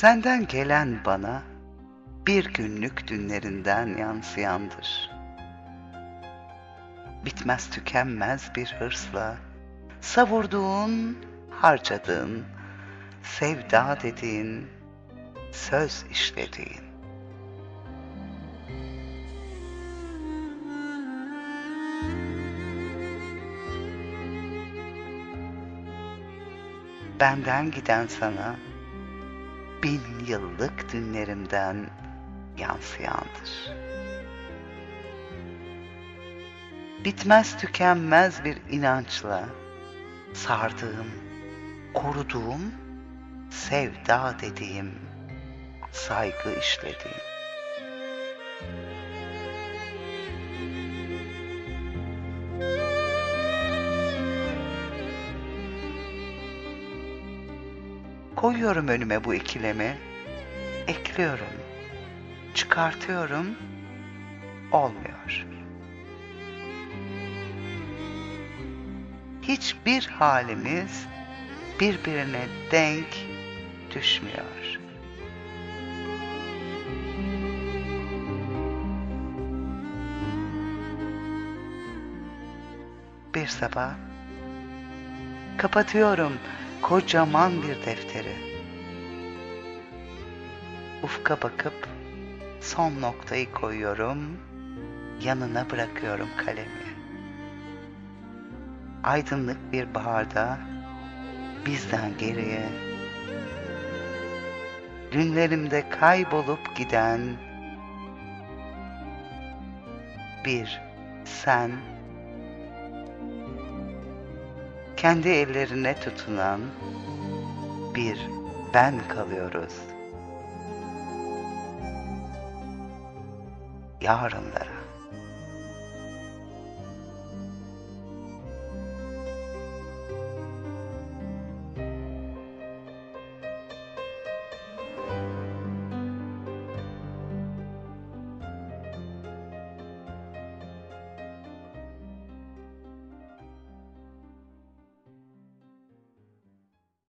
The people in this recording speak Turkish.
Senden gelen bana bir günlük dünlerinden yansıyandır. Bitmez tükenmez bir hırsla savurduğun, harcadığın, sevda dediğin, söz işlediğin. Benden giden sana bin yıllık dünlerimden yansıyandır. Bitmez tükenmez bir inançla sardığım, koruduğum, sevda dediğim, saygı işlediğim. Koyuyorum önüme bu ikilemi, ekliyorum, çıkartıyorum, olmuyor. Hiçbir halimiz birbirine denk düşmüyor. Bir sabah kapatıyorum kocaman bir defteri. Ufka bakıp son noktayı koyuyorum, yanına bırakıyorum kalemi. Aydınlık bir baharda bizden geriye günlerimde kaybolup giden bir sen kendi ellerine tutunan bir ben kalıyoruz. Yarınlara.